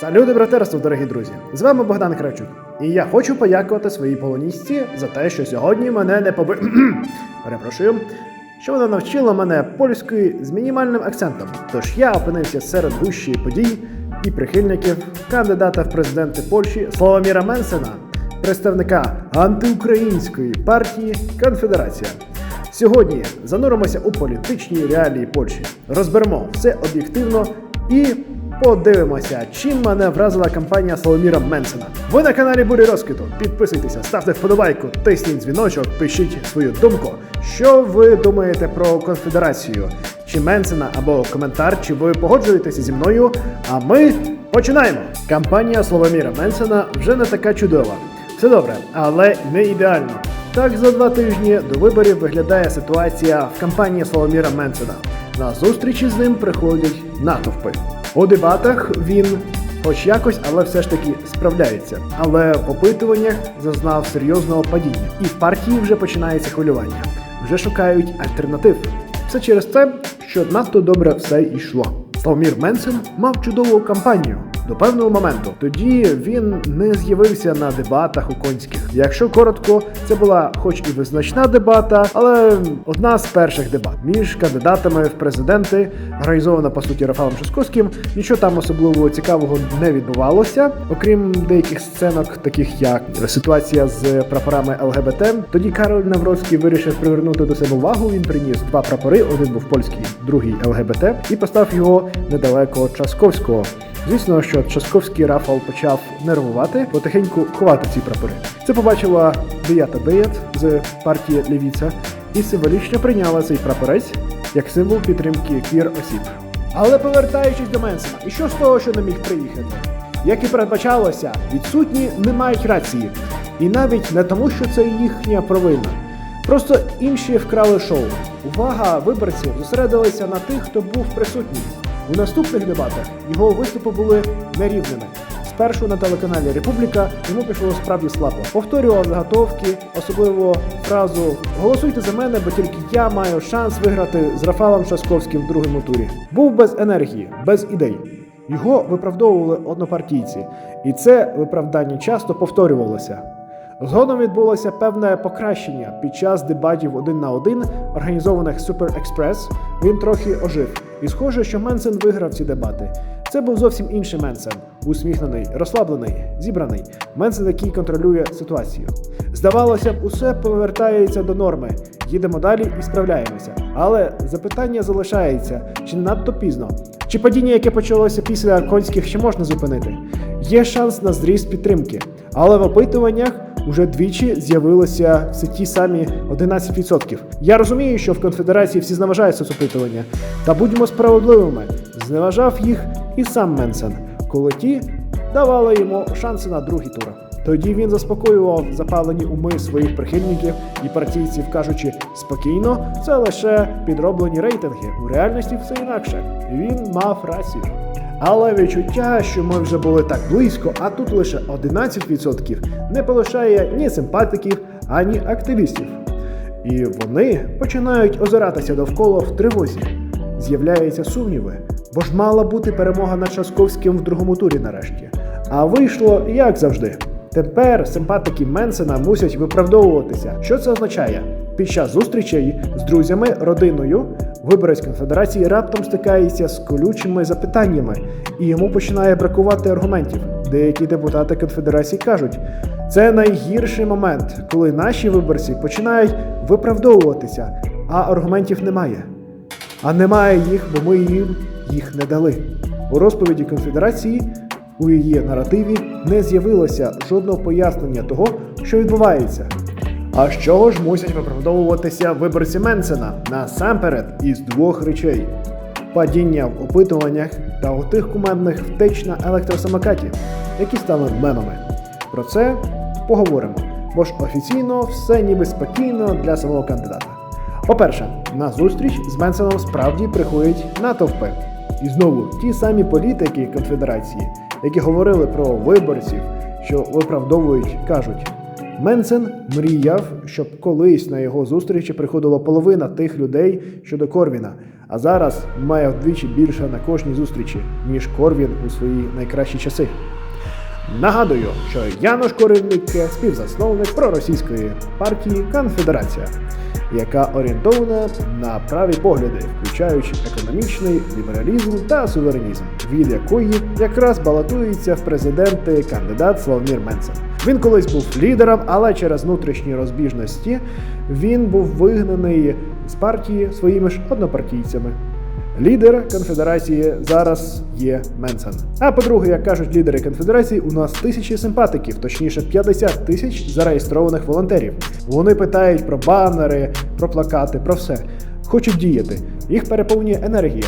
Салюти, братерство, дорогі друзі! З вами Богдан Кравчук. І я хочу подякувати своїй полоністці за те, що сьогодні мене не поби... Перепрошую, що вона навчила мене польської з мінімальним акцентом. Тож я опинився серед гущі подій і прихильників кандидата в президенти Польщі Славоміра Менсена, представника антиукраїнської партії Конфедерація. Сьогодні зануримося у політичні реалії Польщі. Розберемо все об'єктивно і подивимося, чим мене вразила кампанія Соломіра Менсена. Ви на каналі Бурі Розквіту. Підписуйтеся, ставте вподобайку, тисніть дзвіночок, пишіть свою думку. Що ви думаєте про конфедерацію? Чи Менсена або коментар, чи ви погоджуєтеся зі мною? А ми починаємо! Кампанія Славоміра Менсена вже не така чудова. Все добре, але не ідеально. Так за два тижні до виборів виглядає ситуація в кампанії Соломіра Менсена. На зустрічі з ним приходять натовпи. У дебатах він, хоч якось, але все ж таки справляється. Але в опитуваннях зазнав серйозного падіння, і в партії вже починається хвилювання. Вже шукають альтернатив. Все через те, що надто добре все йшло. Славмір Менсен мав чудову кампанію до певного моменту. Тоді він не з'явився на дебатах у конських. Якщо коротко, це була хоч і визначна дебата, але одна з перших дебат між кандидатами в президенти, організована по суті Рафалом Шосковським. Нічого там особливо цікавого не відбувалося, окрім деяких сценок, таких як ситуація з прапорами ЛГБТ. Тоді Кароль Навроцький вирішив привернути до себе увагу. Він приніс два прапори: один був польський, другий ЛГБТ, і поставив його недалеко Часковського. Звісно, що Часковський Рафал почав нервувати, потихеньку ховати ці прапори. Це побачила Деята Деят з партії Лівіця і символічно прийняла цей прапорець як символ підтримки квір осіб. Але повертаючись до Менсена, і що з того, що не міг приїхати? Як і передбачалося, відсутні не мають рації. І навіть не тому, що це їхня провина. Просто інші вкрали шоу. Увага виборців зосередилася на тих, хто був присутній. У наступних дебатах його виступи були нерівними. Спершу на телеканалі Републіка йому пішло справді слабо. Повторював заготовки, особливо фразу Голосуйте за мене, бо тільки я маю шанс виграти з Рафалом Шасковським в другому турі. Був без енергії, без ідей. Його виправдовували однопартійці, і це виправдання часто повторювалося. Згодом відбулося певне покращення під час дебатів один на один, організованих Super Express. Він трохи ожив. І схоже, що Менсен виграв ці дебати. Це був зовсім інший Менсен, усміхнений, розслаблений, зібраний. Менсен, який контролює ситуацію. Здавалося б, усе повертається до норми. Їдемо далі і справляємося. Але запитання залишається: чи надто пізно? Чи падіння, яке почалося після конських, ще можна зупинити? Є шанс на зріст підтримки, але в опитуваннях уже двічі з'явилося все ті самі 11%. Я розумію, що в конфедерації всі зневажають соцопитування, та будьмо справедливими, зневажав їх і сам Менсен, коли ті давали йому шанси на другий тур. Тоді він заспокоював запалені уми своїх прихильників і партійців, кажучи спокійно, це лише підроблені рейтинги. У реальності все інакше. Він мав рацію. Але відчуття, що ми вже були так близько, а тут лише 11%, не полишає ні симпатиків, ані активістів. І вони починають озиратися довкола в тривозі. З'являються сумніви, бо ж мала бути перемога над Часковським в другому турі нарешті. А вийшло як завжди. Тепер симпатики Менсена мусять виправдовуватися. Що це означає? Під час зустрічей з друзями, родиною, виборець конфедерації раптом стикається з колючими запитаннями, і йому починає бракувати аргументів. Деякі депутати конфедерації кажуть, це найгірший момент, коли наші виборці починають виправдовуватися, а аргументів немає. А немає їх, бо ми їм їх не дали. У розповіді конфедерації у її наративі не з'явилося жодного пояснення того, що відбувається. А чого ж мусять виправдовуватися виборці Менсена насамперед із двох речей: падіння в опитуваннях та у тих кумедних втеч на електросамокаті, які стали мемами. Про це поговоримо, бо ж офіційно все ніби спокійно для самого кандидата. По-перше, на зустріч з Менсеном справді приходять натовпи. І знову ті самі політики конфедерації, які говорили про виборців, що виправдовують, кажуть. Менсен мріяв, щоб колись на його зустрічі приходила половина тих людей, що до Корвіна, а зараз має вдвічі більше на кожній зустрічі, ніж Корвін у свої найкращі часи. Нагадую, що Янош Корвін-Мікке – співзасновник проросійської партії Конфедерація, яка орієнтована на праві погляди, включаючи економічний лібералізм та суверенізм, від якої якраз балотується в президенти кандидат Славомір Менцен. Він колись був лідером, але через внутрішні розбіжності він був вигнаний з партії своїми ж однопартійцями. Лідер конфедерації зараз є Менсен. А по-друге, як кажуть лідери конфедерації, у нас тисячі симпатиків, точніше 50 тисяч зареєстрованих волонтерів. Вони питають про банери, про плакати, про все. Хочуть діяти. Їх переповнює енергія.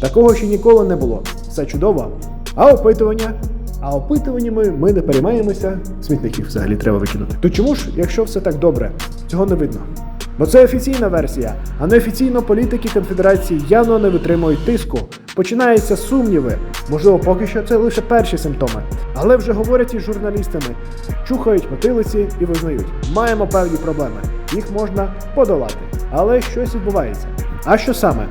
Такого ще ніколи не було. Все чудово. А опитування? А опитуваннями ми не переймаємося. Смітників взагалі треба викинути. То чому ж, якщо все так добре, цього не видно? Бо це офіційна версія, а неофіційно політики конфедерації явно не витримують тиску. Починаються сумніви. Можливо, поки що це лише перші симптоми. Але вже говорять із журналістами, чухають потилиці і визнають, маємо певні проблеми. Їх можна подолати. Але щось відбувається. А що саме?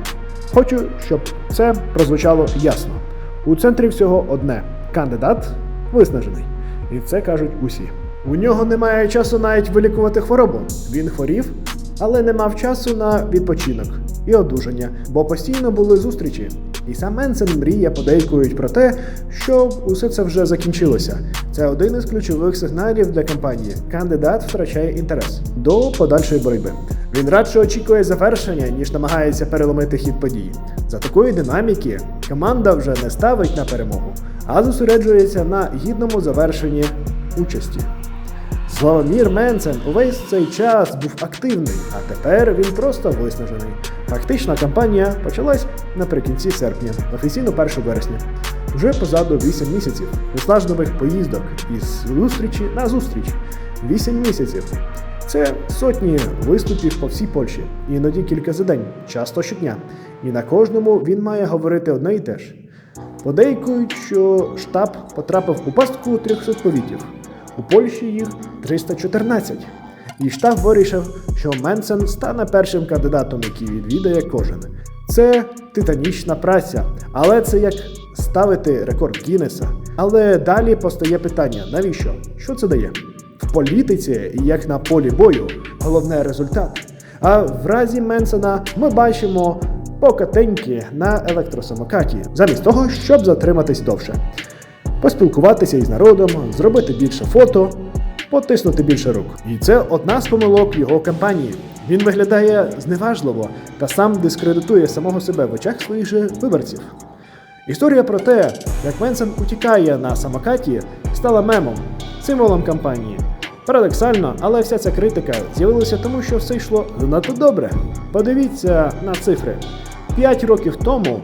Хочу, щоб це прозвучало ясно. У центрі всього одне: кандидат виснажений. І це кажуть усі. У нього немає часу навіть вилікувати хворобу. Він хворів, але не мав часу на відпочинок і одужання, бо постійно були зустрічі. І сам Менсен мріє подейкують про те, що усе це вже закінчилося. Це один із ключових сигналів для кампанії. Кандидат втрачає інтерес до подальшої боротьби. Він радше очікує завершення, ніж намагається переломити хід подій. За такої динаміки команда вже не ставить на перемогу, а зосереджується на гідному завершенні участі. Славомір Менсен увесь цей час був активний, а тепер він просто виснажений. Фактична кампанія почалась наприкінці серпня, офіційно 1 вересня. Вже позаду 8 місяців виснажливих поїздок із зустрічі на зустріч. 8 місяців. Це сотні виступів по всій Польщі, іноді кілька за день, часто щодня. І на кожному він має говорити одне і те ж. Подейкують, що штаб потрапив у пастку 300 повітів. У Польщі їх 314. І штаб вирішив, що Менсен стане першим кандидатом, який відвідає кожен. Це титанічна праця, але це як ставити рекорд Гіннеса. Але далі постає питання: навіщо? Що це дає? В політиці, як на полі бою, головне результат. А в разі Менсена ми бачимо покатеньки на електросамокаті, замість того, щоб затриматись довше поспілкуватися із народом, зробити більше фото, потиснути більше рук. І це одна з помилок його кампанії. Він виглядає зневажливо та сам дискредитує самого себе в очах своїх же виборців. Історія про те, як Менсен утікає на самокаті, стала мемом, символом кампанії. Парадоксально, але вся ця критика з'явилася тому, що все йшло занадто добре. Подивіться на цифри: 5 років тому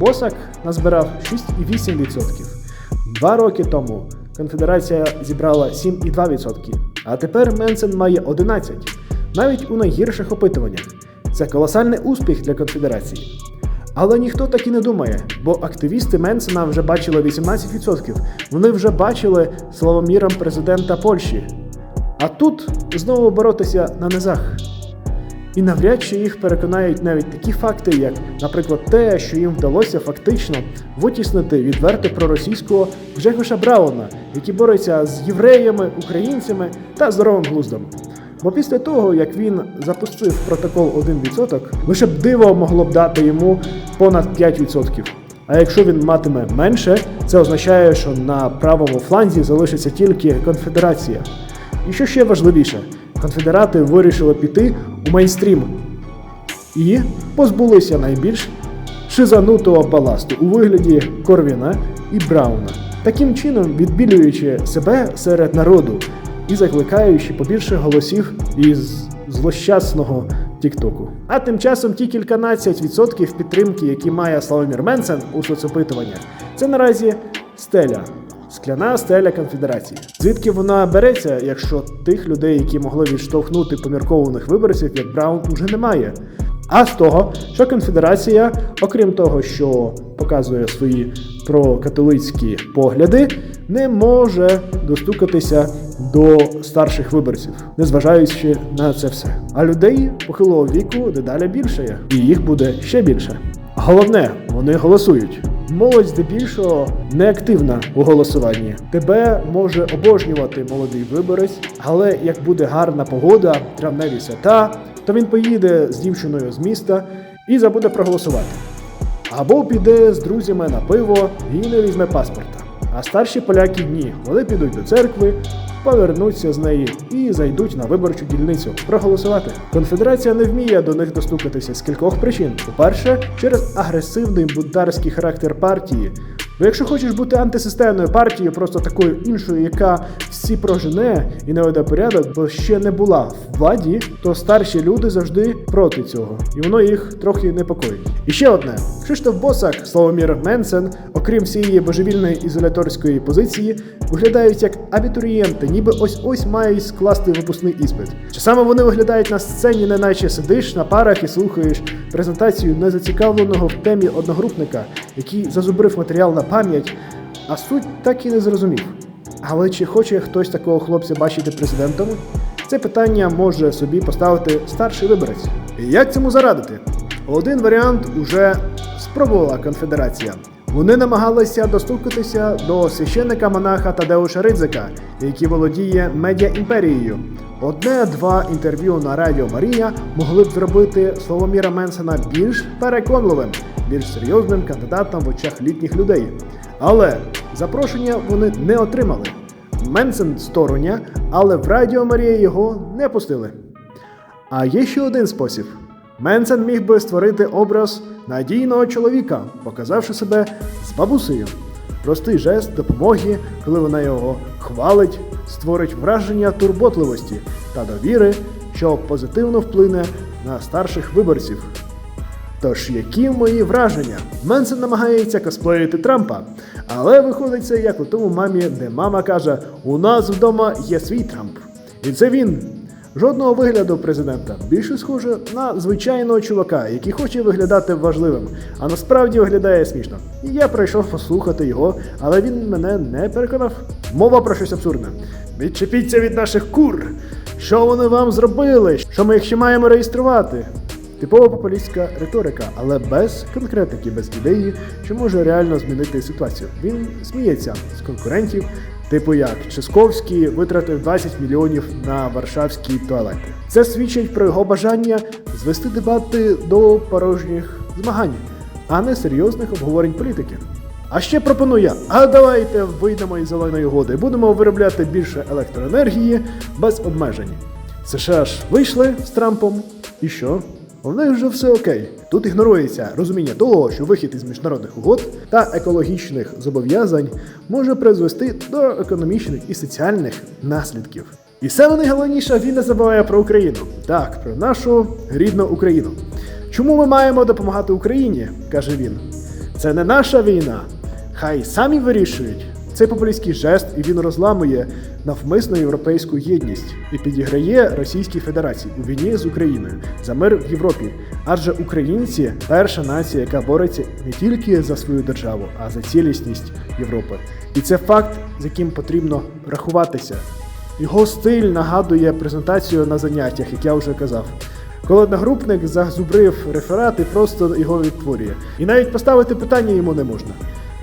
Босак назбирав 6,8%. Два роки тому конфедерація зібрала 7,2%, а тепер Менсен має 11%, навіть у найгірших опитуваннях. Це колосальний успіх для конфедерації. Але ніхто так і не думає, бо активісти Менсена вже бачили 18%. Вони вже бачили Славоміром президента Польщі. А тут знову боротися на низах. І навряд чи їх переконають навіть такі факти, як, наприклад, те, що їм вдалося фактично витіснити відверто проросійського Гжегоша Брауна, який бореться з євреями, українцями та здоровим глуздом. Бо після того, як він запустив протокол 1%, лише б диво могло б дати йому понад 5%. А якщо він матиме менше, це означає, що на правому фланзі залишиться тільки конфедерація. І що ще важливіше, конфедерати вирішили піти у мейнстрім і позбулися найбільш шизанутого баласту у вигляді Корвіна і Брауна, таким чином відбілюючи себе серед народу і закликаючи побільше голосів із злощасного Тіктоку. А тим часом ті кільканадцять відсотків підтримки, які має Славомір Менсен у соцопитуваннях, це наразі стеля. Скляна стеля конфедерації. Звідки вона береться, якщо тих людей, які могли відштовхнути поміркованих виборців, як Браун, уже немає? А з того, що конфедерація, окрім того, що показує свої прокатолицькі погляди, не може достукатися до старших виборців, незважаючи на це все. А людей похилого віку дедалі більше і їх буде ще більше. Головне, вони голосують. Молодь здебільшого неактивна у голосуванні. Тебе може обожнювати молодий виборець, але як буде гарна погода, травневі свята, то він поїде з дівчиною з міста і забуде проголосувати. Або піде з друзями на пиво і не візьме паспорта. А старші поляки ні. Вони підуть до церкви, повернуться з неї і зайдуть на виборчу дільницю проголосувати. Конфедерація не вміє до них достукатися з кількох причин. По-перше, через агресивний бунтарський характер партії. Бо якщо хочеш бути антисистемною партією, просто такою іншою, яка всі прожене і наведе порядок, бо ще не була в владі, то старші люди завжди проти цього, і воно їх трохи непокоїть. І ще одне: Кшиштоф Босак, Славомір Менсен, окрім всієї божевільної ізоляторської позиції, виглядають як абітурієнти, ніби ось ось мають скласти випускний іспит. Чи саме вони виглядають на сцені, неначе сидиш на парах і слухаєш презентацію незацікавленого в темі одногрупника, який зазубрив матеріал на пам'ять, а суть так і не зрозумів. Але чи хоче хтось такого хлопця бачити президентом? Це питання може собі поставити старший виборець. Як цьому зарадити? Один варіант уже спробувала конфедерація. Вони намагалися достукатися до священника монаха Тадеуша Ридзика, який володіє медіа-імперією. Одне-два інтерв'ю на Радіо Марія могли б зробити Славоміра Менсена більш переконливим, більш серйозним кандидатом в очах літніх людей. Але запрошення вони не отримали. Менсен стороня, але в Радіо Марія його не пустили. А є ще один спосіб. Менсен міг би створити образ надійного чоловіка, показавши себе з бабусею. Простий жест допомоги, коли вона його хвалить, створить враження турботливості та довіри, що позитивно вплине на старших виборців. Тож, які мої враження? Менсен намагається косплеїти Трампа, але виходить це як у тому мамі, де мама каже: У нас вдома є свій Трамп. І це він. Жодного вигляду президента більше схоже на звичайного чувака, який хоче виглядати важливим, а насправді виглядає смішно. І я прийшов послухати його, але він мене не переконав. Мова про щось абсурдне. Відчепіться від наших кур! Що вони вам зробили? Що ми їх ще маємо реєструвати? Типова популістська риторика, але без конкретики, без ідеї, що може реально змінити ситуацію. Він сміється з конкурентів, типу як Ческовський витратив 20 мільйонів на варшавські туалети. Це свідчить про його бажання звести дебати до порожніх змагань, а не серйозних обговорень політики. А ще пропоную а давайте вийдемо із зеленої угоди, будемо виробляти більше електроенергії без обмежень. США ж вийшли з Трампом, і що? У них вже все окей. Тут ігнорується розуміння того, що вихід із міжнародних угод та екологічних зобов'язань може призвести до економічних і соціальних наслідків. І саме найголовніше він не забуває про Україну. Так, про нашу рідну Україну. Чому ми маємо допомагати Україні? каже він. Це не наша війна. Хай самі вирішують. Цей популістський жест і він розламує навмисно європейську єдність і підіграє Російській Федерації у війні з Україною за мир в Європі. Адже українці перша нація, яка бореться не тільки за свою державу, а за цілісність Європи. І це факт, з яким потрібно рахуватися. Його стиль нагадує презентацію на заняттях, як я вже казав. Коли одногрупник загзубрив реферат і просто його відтворює. І навіть поставити питання йому не можна.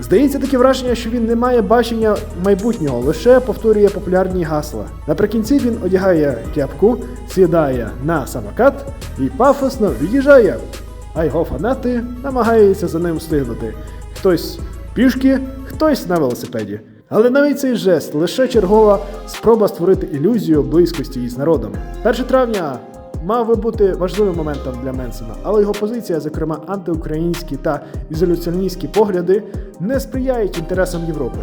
Здається таке враження, що він не має бачення майбутнього, лише повторює популярні гасла. Наприкінці він одягає кепку, сідає на самокат і пафосно від'їжджає. А його фанати намагаються за ним встигнути. Хтось пішки, хтось на велосипеді. Але навіть цей жест лише чергова спроба створити ілюзію близькості із народом. 1 травня мав би бути важливим моментом для Менсена, але його позиція, зокрема антиукраїнські та ізоляціоністські погляди, не сприяють інтересам Європи.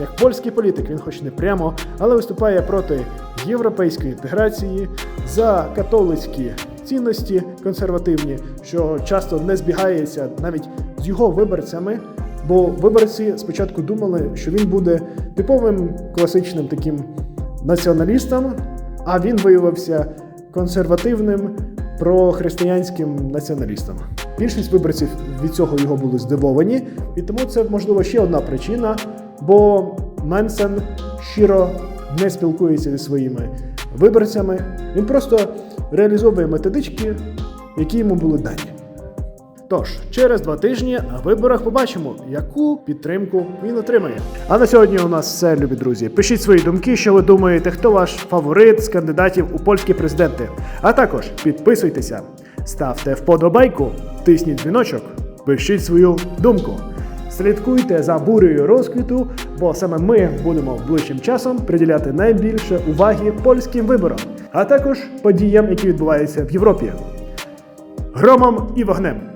Як польський політик, він хоч не прямо, але виступає проти європейської інтеграції за католицькі цінності консервативні, що часто не збігається навіть з його виборцями. Бо виборці спочатку думали, що він буде типовим класичним таким націоналістом, а він виявився консервативним прохристиянським націоналістом. Більшість виборців від цього його були здивовані, і тому це можливо ще одна причина, бо Менсен щиро не спілкується зі своїми виборцями. Він просто реалізовує методички, які йому були дані. Тож, через два тижні на виборах побачимо, яку підтримку він отримає. А на сьогодні у нас все, любі друзі. Пишіть свої думки, що ви думаєте, хто ваш фаворит з кандидатів у польські президенти. А також підписуйтеся, ставте вподобайку, тисніть дзвіночок, пишіть свою думку. Слідкуйте за бурею розквіту, бо саме ми будемо ближчим часом приділяти найбільше уваги польським виборам, а також подіям, які відбуваються в Європі. Громом і вогнем!